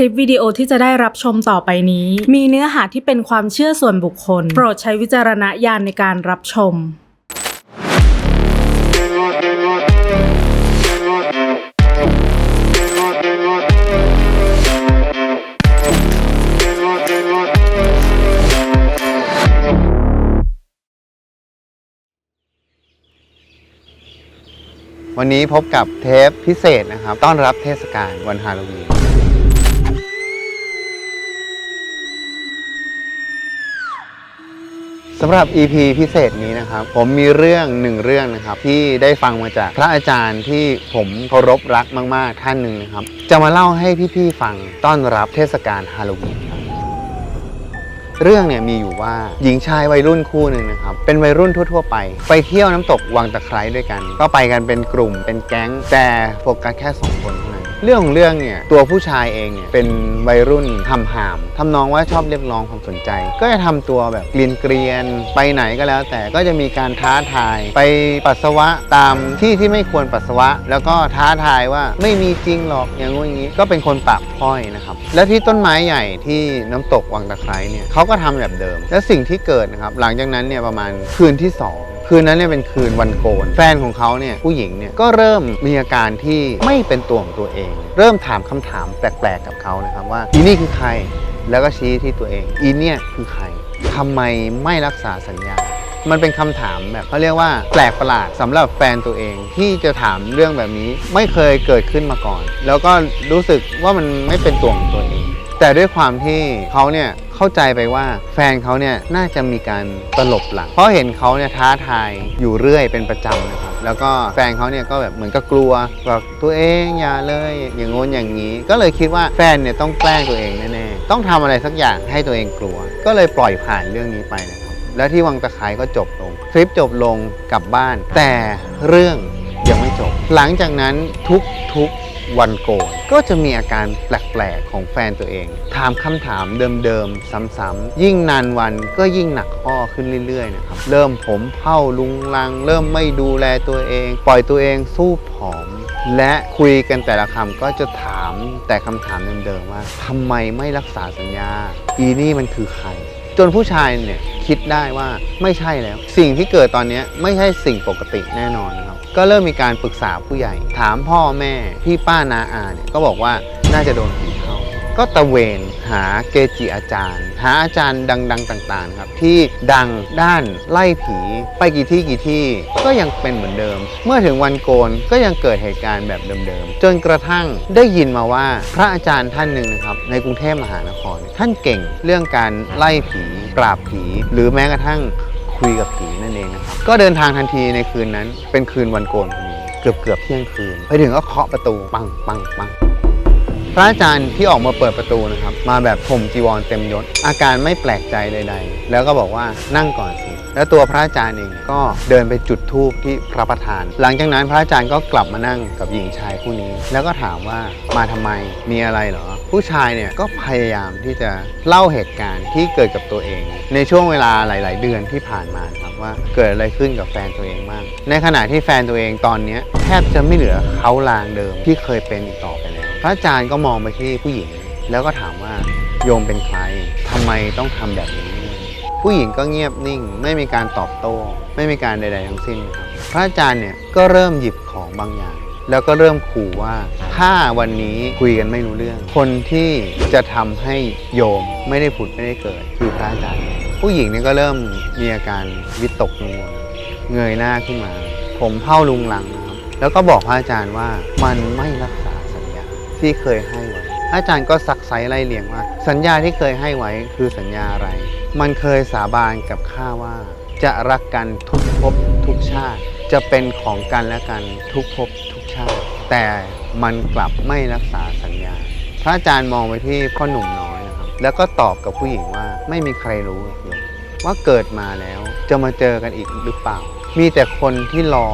ลิปวิดีโอที่จะได้รับชมต่อไปนี้ มีเนื้อหาที่เป็นความเชื่อส่วนบุคคล โปรดใช้วิจารณญาณในการรับชม วันนี้พบกับเทปพิเศษนะครับ ต้อนรับเทศกาลวันฮาโลวีน สำหรับ EP พิเศษนี้นะครับ ผมมีเรื่องหนึ่งเรื่องนะครับ ที่ได้ฟังมาจากพระอาจารย์ที่ผมเคารพรักมาก ๆ ท่านหนึ่งนะครับ จะมาเล่าให้พี่ๆฟังต้อนรับเทศกาลฮาโลวีนครับเรื่องเนี่ยมีอยู่ว่าหญิงชายวัยรุ่นคู่หนึ่งนะครับ เป็นวัยรุ่นทั่ว ๆ ไป ไปเที่ยวน้ำตกวังตะไคร้ด้วยกัน ก็ไปกันเป็นกลุ่มเป็นแก๊งแต่โฟกัสแค่ 2 คนเท่านั้น เรื่องของเรื่องเนี่ยตัวผู้ชายเองเนี่ยเป็นวัยรุ่นทำหามทำนองว่าชอบเรียกร้องความสนใจ ก็จะทำตัวแบบเกลียนๆไปไหนก็แล้ว แต่ก็จะมีการท้าทายไปปัสสาวะตามที่ที่ไม่ควรปัสสาวะ แล้วก็ท้าทายว่าไม่มีจริงหรอกอย่างงู้นอย่างนี้ก็เป็นคนปากพร่อยนะครับและที่ต้นไม้ใหญ่ที่น้ำตกวังตะไคร้เนี่ยเขาก็ทำแบบเดิม และสิ่งที่เกิดนะครับหลังจากนั้นเนี่ยประมาณคืนที่สอง คืนนั้นเนี่ยเป็นคืนวันโกน แฟนของเขาเนี่ยผู้หญิงเนี่ยก็เริ่มมีอาการที่ไม่เป็นตัวของตัวเอง เริ่มถามคำถามแปลกๆกับเขานะครับว่าอีนี่คือใครแล้วก็ชี้ที่ตัวเอง อีเนี่ยคือใครทำไมไม่รักษาสัญญามันเป็นคำถามแบบเขาเรียกว่าแปลกประหลาดสำหรับแฟนตัวเองที่จะถามเรื่องแบบนี้ไม่เคยเกิดขึ้นมาก่อน แล้วก็รู้สึกว่ามันไม่เป็นตัวของตัวเอง แต่ด้วยความที่เขาเนี่ยเข้าใจไปว่าแฟนเขาเนี่ยน่าจะมีการตลบหลัง เพราะเห็นเขาเนี่ยท้าทายอยู่เรื่อยเป็นประจำนะครับแล้วก็แฟนเขาเนี่ยก็แบบเหมือนกับกลัวบอกตัวเองอย่าเลยอย่างงนอย่างนี้ ก็เลยคิดว่าแฟนเนี่ยต้องแกล้งตัวเองแน่ๆต้องทำอะไรสักอย่างให้ตัวเองกลัว ก็เลยปล่อยผ่านเรื่องนี้ไปนะครับแล้วที่วังตะไคร้ก็จบลงคลิปจบลงกลับบ้าน แต่เรื่องยังไม่จบ หลังจากนั้นทุกๆ วันโกนก็จะมีอาการแปลกๆของแฟนตัวเอง ถามคำถามเดิมๆซ้ำๆยิ่งนานวันก็ยิ่งหนักข้อขึ้นเรื่อยๆนะครับเริ่มผมเผ้าลุงลัง เริ่มไม่ดูแลตัวเอง ปล่อยตัวเองสู้ผอม และคุยกันแต่ละคำก็จะถามแต่คำถามเดิมๆว่าทำไมไม่รักษาสัญญา อีนี่มันคือใครจนผู้ชายเนี่ยคิดได้ว่าไม่ใช่แล้ว สิ่งที่เกิดตอนนี้ไม่ใช่สิ่งปกติแน่นอนนะครับ ก็เริ่มมีการปรึกษาผู้ใหญ่ ถามพ่อแม่พี่ป้านาอาเนี่ยก็บอกว่าน่าจะโดนผีเข้า ก็ตะเวนหาเกจิอาจารย์ หาอาจารย์ดัง ๆ ต่างๆครับที่ดังด้านไล่ผี ไปกี่ที่กี่ที่ก็ยังเป็นเหมือนเดิม เมื่อถึงวันโกนก็ยังเกิดเหตุการณ์แบบเดิมๆจนกระทั่งได้ยินมาว่าพระอาจารย์ท่านหนึ่งนะครับในกรุงเทพมหานคร ท่านเก่งเรื่องการไล่ผี ปราบผี หรือแม้กระทั่ง คุยกับผีนั่นเองนะครับก็เดินทางทันทีในคืนนั้น เป็นคืนวันโกนพอดีเกือบเกือบเที่ยงคืน ไปถึงก็เคาะประตูปังปังปังพระอาจารย์ที่ออกมาเปิดประตูนะครับ มาแบบผมจีวรเต็มยศ อาการไม่แปลกใจใดๆ แล้วก็บอกว่านั่งก่อนสิแล้วตัวพระอาจารย์เองก็เดินไปจุดธูปที่พระประธาน หลังจากนั้นพระอาจารย์ก็กลับมานั่งกับหญิงชายคู่นี้ แล้วก็ถามว่ามาทำไมมีอะไรเหรอ ผู้ชายเนี่ยก็พยายามที่จะเล่าเหตุการณ์ที่เกิดกับตัวเอง ในช่วงเวลาหลาย ๆ เดือนที่ผ่านมาครับว่าเกิดอะไรขึ้นกับแฟนตัวเองบ้างในขณะที่แฟนตัวเองตอนนี้แทบจะไม่เหลือเขาลางเดิมที่เคยเป็นอีกต่อไปแล้วพระอาจารย์ก็มองไปที่ผู้หญิง แล้วก็ถามว่าโยมเป็นใครทำไมต้องทำแบบนี้ ผู้หญิงก็เงียบนิ่ง ไม่มีการตอบโต้ ไม่มีการใด ๆ ทั้งสิ้นครับพระอาจารย์เนี่ยก็เริ่มหยิบของบางอย่าง แล้วก็เริ่มขู่ว่า ถ้าวันนี้คุยกันไม่รู้เรื่อง คนที่จะทำให้โยมไม่ได้ผุดไม่ได้เกิด คือพระอาจารย์ผู้หญิงนี่ก็เริ่มมีอาการวิตกกังวลเงยหน้าขึ้นมา ผมเผ้าลุงหลังนะครับแล้วก็บอกพระอาจารย์ว่ามันไม่รักษาสัญญาที่เคยให้ไว้อาจารย์ก็ซักไซไล่เลียงว่า สัญญาที่เคยให้ไว้คือสัญญาอะไร มันเคยสาบานกับข้าว่า จะรักกันทุกภพทุกชาติ จะเป็นของกันและกันทุกภพทุกชาติ แต่มันกลับไม่รักษาสัญญา พระอาจารย์มองไปที่พ่อหนุ่มน้อยนะครับ แล้วก็ตอบกับผู้หญิงว่าไม่มีใครรู้เลยว่าเกิดมาแล้วจะมาเจอกันอีกหรือเปล่า มีแต่คนที่รอ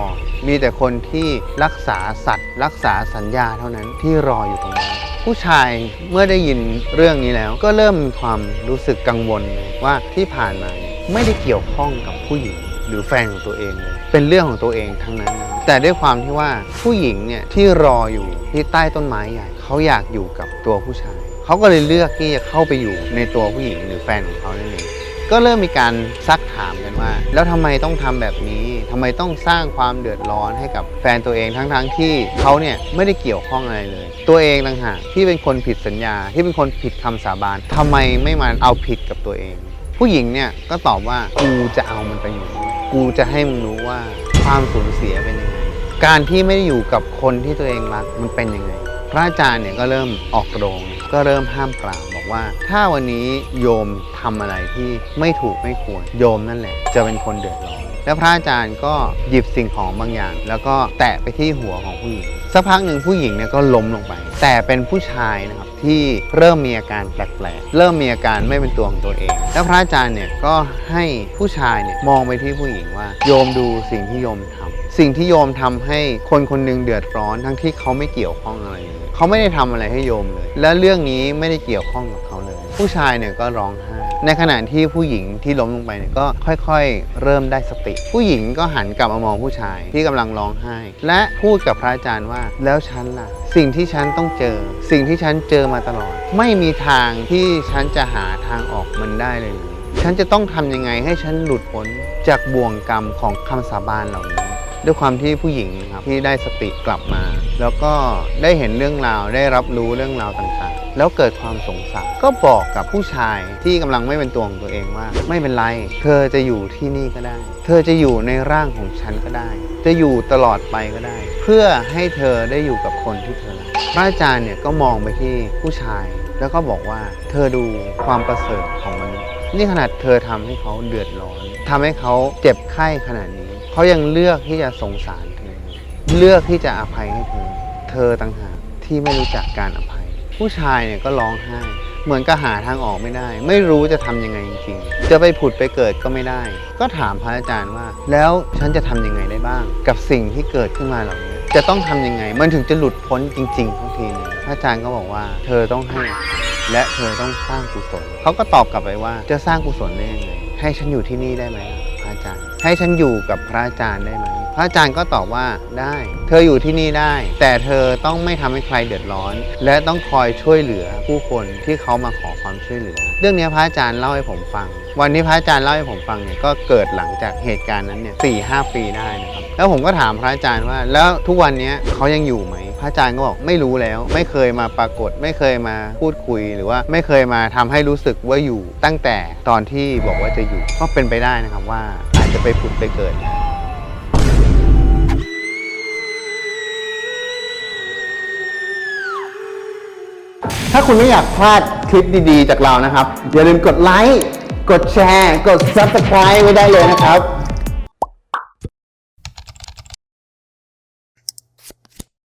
มีแต่คนที่รักษาสัตว์ รักษาสัญญาเท่านั้นที่รออยู่ตรงนั้นผู้ชายเมื่อได้ยินเรื่องนี้แล้ว ก็เริ่มมีความรู้สึกกังวลว่าที่ผ่านมาไม่ได้เกี่ยวข้องกับผู้หญิง หรือแฟนของตัวเองเลย เป็นเรื่องของตัวเองทั้งนั้นนะครับแต่ด้วยความที่ว่าผู้หญิงเนี่ยที่รออยู่ที่ใต้ต้นไม้ใหญ่เขาอยากอยู่กับตัวผู้ชาย เขาก็เลยเลือกที่จะเข้าไปอยู่ในตัวผู้หญิงหรือแฟนของเขานั่นเองก็เริ่มมีการซักถามกันว่า แล้วทำไมต้องทำแบบนี้ทำไมต้องสร้างความเดือดร้อนให้กับแฟนตัวเองทั้งๆที่เขาเนี่ยไม่ได้เกี่ยวข้องอะไรเลย ตัวเองต่างหากที่เป็นคนผิดสัญญาที่เป็นคนผิดคำสาบานทำไมไม่มาเอาผิดกับตัวเอง ผู้หญิงเนี่ยก็ตอบว่ากูจะเอามันไปอยู่ กูจะให้มึงรู้ว่าความสูญเสียเป็นยังไง การที่ไม่ได้อยู่กับคนที่ตัวเองรักมันเป็นยังไง พระอาจารย์เนี่ยก็เริ่มออกโรง ก็เริ่มห้ามปรามบอกว่า ถ้าวันนี้โยมทำอะไรที่ไม่ถูกไม่ควรโยมนั่นแหละ จะเป็นคนเดือดร้อนแล้วพระอาจารย์ก็หยิบสิ่งของบางอย่าง แล้วก็แตะไปที่หัวของผู้หญิงสักพักหนึ่งผู้หญิงเนี่ยก็ล้มลงไป แต่เป็นผู้ชายนะครับ ที่เริ่มมีอาการแปลกๆ เริ่มมีอาการไม่เป็นตัวของตัวเอง แล้วพระอาจารย์เนี่ยก็ให้ผู้ชายเนี่ยมองไปที่ผู้หญิงว่า โยมดูสิ่งที่โยมทำสิ่งที่โยมทำให้คนคนหนึงเดือดร้อนทั้งที่เขาไม่เกี่ยวข้องอะไรเลยเขาไม่ได้ทำอะไรให้โยมเลย และเรื่องนี้ไม่ได้เกี่ยวข้องกับเขาเลย ผู้ชายเนี่ยก็ร้องไห้ ในขณะที่ผู้หญิงที่ล้มลงไปเนี่ยก็ค่อยๆ เริ่มได้สติ ผู้หญิงก็หันกลับมามองผู้ชายที่กำลังร้องไห้ และพูดกับพระอาจารย์ว่า แล้วฉันล่ะ สิ่งที่ฉันต้องเจอ สิ่งที่ฉันเจอมาตลอด ไม่มีทางที่ฉันจะหาทางออกมันได้เลย ฉันจะต้องทำยังไงให้ฉันหลุดพ้นจากบ่วงกรรมของคำสาบานเหล่านี้ ด้วยความที่ผู้หญิงนะครับที่ได้สติกลับมา แล้วก็ได้เห็นเรื่องราวได้รับรู้เรื่องราวต่างๆ แล้วเกิดความสงสารก็บอกกับผู้ชายที่กำลังไม่เป็นตัวของตัวเองว่า ไม่เป็นไร เธอจะอยู่ที่นี่ก็ได้ เธอจะอยู่ในร่างของฉันก็ได้ จะอยู่ตลอดไปก็ได้ เพื่อให้เธอได้อยู่กับคนที่เธอรักพระอาจารย์เนี่ยก็มองไปที่ผู้ชาย แล้วก็บอกว่า เธอดูความประเสริฐของมนุษย์นี่ขนาดเธอทำให้เขาเดือดร้อนทำให้เขาเจ็บไข้ขนาดนี้ เขายังเลือกที่จะสงสารเธอ เลือกที่จะอภัยให้เธอ เธอต่างหากที่ไม่รู้จักการอภัย ผู้ชายเนี่ยก็ร้องไห้ เหมือนก็หาทางออกไม่ได้ ไม่รู้จะทำยังไงจริงๆ จะไปผุดไปเกิดก็ไม่ได้ ก็ถามพระอาจารย์ว่า แล้วฉันจะทำยังไงได้บ้าง กับสิ่งที่เกิดขึ้นมาเหล่านี้ จะต้องทำยังไง มันถึงจะหลุดพ้นจริงๆทันทีนึงพระอาจารย์ก็บอกว่า เธอต้องให้ และเธอต้องสร้างกุศลเขาก็ตอบกลับไปว่าจะสร้างกุศลได้ยังไงให้ฉันอยู่ที่นี่ได้ไหม ระอาจารย์ ให้ฉันอยู่กับพระอาจารย์ได้ไหมพระอาจารย์ก็ตอบว่าได้ เธออยู่ที่นี่ได้ แต่เธอต้องไม่ทำให้ใครเดือดร้อน และต้องคอยช่วยเหลือผู้คนที่เขามาขอความช่วยเหลือ เรื่องนี้พระอาจารย์เล่าให้ผมฟัง วันที่พระอาจารย์เล่าให้ผมฟังเนี่ยก็เกิดหลังจากเหตุการณ์นั้นเนี่ยสี่ห้าปีได้นะครับแล้วผมก็ถามพระอาจารย์ว่า แล้วทุกวันนี้เขายังอยู่ไหม ระอาจารย์ก็บอกไม่รู้แล้ว ไม่เคยมาปรากฏ ไม่เคยมาพูดคุยหรือว่าไม่เคยมาทำให้รู้สึกว่าอยู่ตั้งแต่ตอนที่บอกว่าจะอยู่ก็เป็นไปได้นะครับว่าอาจจะไปผุดไปเกิดถ้าคุณไม่อยากพลาดคลิปดีๆ จากเรานะครับ อย่าลืมกดไลค์ กดแชร์ กด Subscribe ไว้ได้เลยนะครับ